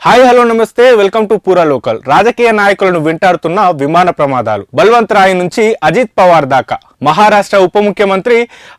Hi hello నమస్తే. Welcome to Pura local. రాజకీయ నాయకులను వెంటాడుతున్న విమాన ప్రమాదాలు. బల్వంత్ రాయ్ నుంచి అజిత్ పవార్ దాకా. మహారాష్ట్ర ఉప ముఖ్యమంత్రి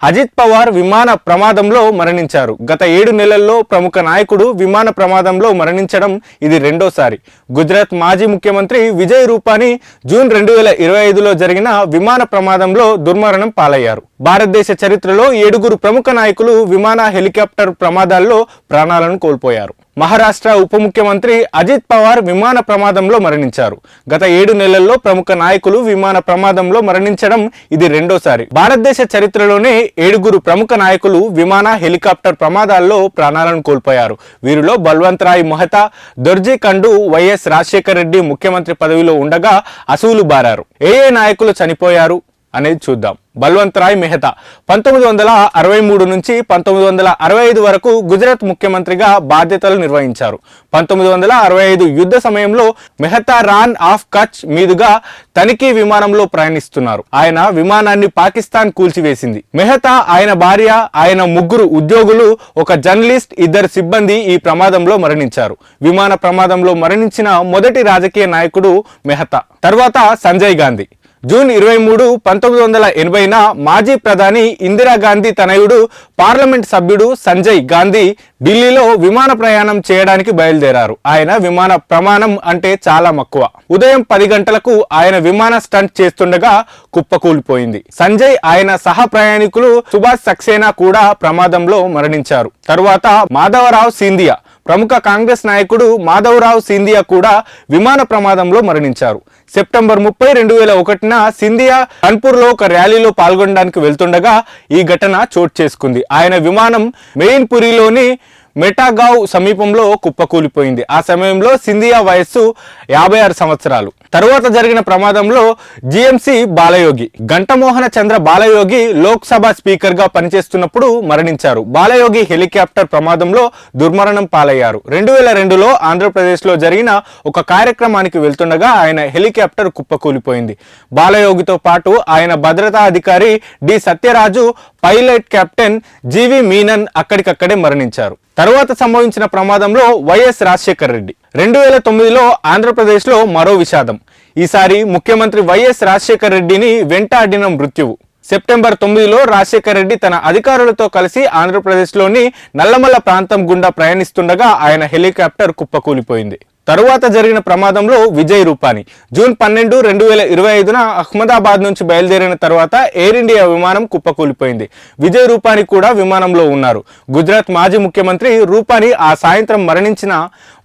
అజిత్ పవార్ విమాన ప్రమాదంలో మరణించారు. గత ఏడు నెలల్లో ప్రముఖ నాయకుడు విమాన ప్రమాదంలో మరణించడం ఇది రెండోసారి. గుజరాత్ మాజీ ముఖ్యమంత్రి విజయ్ రూపానీ జూన్ రెండు వేల ఇరవై ఐదులో జరిగిన విమాన ప్రమాదంలో దుర్మరణం పాలయ్యారు. భారతదేశ చరిత్రలో ఏడుగురు ప్రముఖ నాయకులు విమాన హెలికాప్టర్ ప్రమాదాల్లో ప్రాణాలను కోల్పోయారు. మహారాష్ట్ర ఉప ముఖ్యమంత్రి అజిత్ పవార్ విమాన ప్రమాదంలో మరణించారు. గత ఏడు నెలల్లో ప్రముఖ నాయకులు విమాన ప్రమాదంలో మరణించడం ఇది రెండోసారి. భారతదేశ చరిత్రలోనే ఏడుగురు ప్రముఖ నాయకులు విమాన హెలికాప్టర్ ప్రమాదాల్లో ప్రాణాలను కోల్పోయారు. వీరిలో బల్వంత్ రాయ్ మహతా దొర్జీ కండు వైఎస్ రాజశేఖర రెడ్డి ముఖ్యమంత్రి పదవిలో ఉండగా అసూలు బారారు. ఏ ఏ నాయకులు చనిపోయారు అనేది చూద్దాం. బల్వంతరాయ్ మెహతా. పంతొమ్మిది వందల అరవై మూడు నుంచి పంతొమ్మిది వందల అరవై ఐదు వరకు గుజరాత్ ముఖ్యమంత్రిగా బాధ్యతలు నిర్వహించారు. పంతొమ్మిది వందల అరవై ఐదు యుద్ధ సమయంలో మెహతా రాన్ ఆఫ్ కచ్ మీదుగా తనిఖీ విమానంలో ప్రయాణిస్తున్నారు. ఆయన విమానాన్ని పాకిస్తాన్ కూల్చివేసింది. మెహతా ఆయన భార్య ఆయన ముగ్గురు ఉద్యోగులు ఒక జర్నలిస్ట్ ఇద్దరు సిబ్బంది ఈ ప్రమాదంలో మరణించారు. విమాన ప్రమాదంలో మరణించిన మొదటి రాజకీయ నాయకుడు మెహతా. తర్వాత సంజయ్ గాంధీ. జూన్ ఇరవై మూడు పంతొమ్మిది వందల ఎనభైన మాజీ ప్రధాని ఇందిరాగాంధీ తనయుడు పార్లమెంట్ సభ్యుడు సంజయ్ గాంధీ ఢిల్లీలో విమాన ప్రయాణం చేయడానికి బయలుదేరారు. ఆయన విమాన ప్రమాణం అంటే చాలా మక్కువ. ఉదయం పది గంటలకు ఆయన విమాన స్టంట్ చేస్తుండగా కుప్పకూలిపోయింది. సంజయ్ ఆయన సహ ప్రయాణికులు సుభాష్ సక్సేనా కూడా ప్రమాదంలో మరణించారు. తరువాత మాధవరావు సింధియా ప్రముఖ కాంగ్రెస్ నాయకుడు మాధవరావు సింధియా కూడా విమాన ప్రమాదంలో మరణించారు. సెప్టెంబర్ ముప్పై రెండు వేల ఒకటిన సింధియా కాన్పూర్లో ఒక ర్యాలీలో పాల్గొనడానికి వెళ్తుండగా ఈ ఘటన చోటు చేసుకుంది. ఆయన విమానం మెయిన్పురిలోని మెటాగావ్ సమీపంలో కుప్పకూలిపోయింది. ఆ సమయంలో సింధియా వయస్సు యాభై ఆరు సంవత్సరాలు. తరువాత జరిగిన ప్రమాదంలో జిఎంసి బాలయోగి గంటమోహన చంద్ర బాలయోగి లోక్సభ స్పీకర్గా పనిచేస్తున్నప్పుడు మరణించారు. బాలయోగి హెలికాప్టర్ ప్రమాదంలో దుర్మరణం పాలయ్యారు. రెండు వేల రెండులో ఆంధ్రప్రదేశ్లో జరిగిన ఒక కార్యక్రమానికి వెళ్తుండగా ఆయన హెలికాప్టర్ కుప్పకూలిపోయింది బాలయోగితో పాటు ఆయన భద్రతా అధికారి D Satyaraju pilot captain GV Menon అక్కడికక్కడే మరణించారు. తరువాత సంభవించిన ప్రమాదంలో వైఎస్ రాజశేఖర్ రెడ్డి. రెండు వేల తొమ్మిదిలో ఆంధ్రప్రదేశ్లో మరో విషాదం. ఈసారి ముఖ్యమంత్రి వైఎస్ రాజశేఖర్ రెడ్డిని వెంటాడిన మృత్యువు. సెప్టెంబర్ తొమ్మిదిలో రాజశేఖర్ రెడ్డి తన అధికారులతో కలిసి ఆంధ్రప్రదేశ్లోని నల్లమల్ల ప్రాంతం గుండా ప్రయాణిస్తుండగా ఆయన హెలికాప్టర్ కుప్పకూలిపోయింది తరువాత జరిగిన ప్రమాదంలో విజయ్ రూపాని. జూన్ పన్నెండు రెండు వేల ఇరవై ఐదున అహ్మదాబాద్ నుంచి బయలుదేరిన తర్వాత ఎయిర్ ఇండియా విమానం కుప్పకూలిపోయింది. విజయ్ రూపాని కూడా విమానంలో ఉన్నారు. గుజరాత్ మాజీ ముఖ్యమంత్రి రూపాని ఆ సాయంత్రం మరణించిన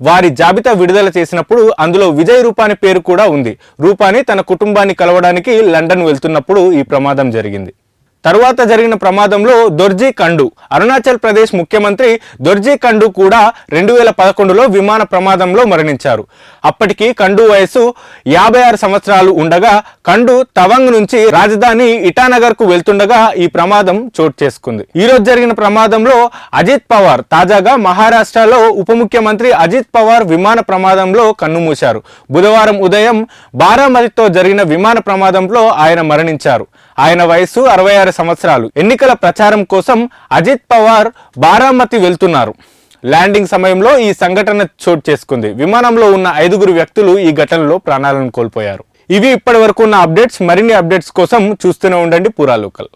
వారి జాబితా విడుదల చేసినప్పుడు అందులో విజయ్ రూపాని పేరు కూడా ఉంది. రూపాని తన కుటుంబాన్ని కలవడానికి లండన్ వెళ్తున్నప్పుడు ఈ ప్రమాదం జరిగింది. తరువాత జరిగిన ప్రమాదంలో దొర్జీ కండు అరుణాచల్ ప్రదేశ్ ముఖ్యమంత్రి దొర్జీ కండు కూడా రెండు వేల పదకొండులో విమాన ప్రమాదంలో మరణించారు. అప్పటికి కండు వయసు యాభై ఆరు సంవత్సరాలు ఉండగా కండు తవంగ్ నుంచి రాజధాని ఇటానగర్కు వెళ్తుండగా ఈ ప్రమాదం చోటు చేసుకుంది. ఈ రోజు జరిగిన ప్రమాదంలో అజిత్ పవార్ తాజాగా మహారాష్ట్రలో ఉప ముఖ్యమంత్రి అజిత్ పవార్ విమాన ప్రమాదంలో కన్నుమూశారు బుధవారం ఉదయం బారామతితో జరిగిన విమాన ప్రమాదంలో ఆయన మరణించారు. ఆయన వయసు అరవై ఆరు సంవత్సరాలు. ఎన్నికల ప్రచారం కోసం అజిత్ పవార్ బారామతి వెళ్తున్నారు. ల్యాండింగ్ సమయంలో ఈ సంఘటన చోటు చేసుకుంది. విమానంలో ఉన్న ఐదుగురు వ్యక్తులు ఈ ఘటనలో ప్రాణాలను కోల్పోయారు. ఇవి ఇప్పటి వరకు ఉన్న అప్డేట్స్. మరిన్ని అప్డేట్స్ కోసం చూస్తూనే ఉండండి పూరా లోకల్.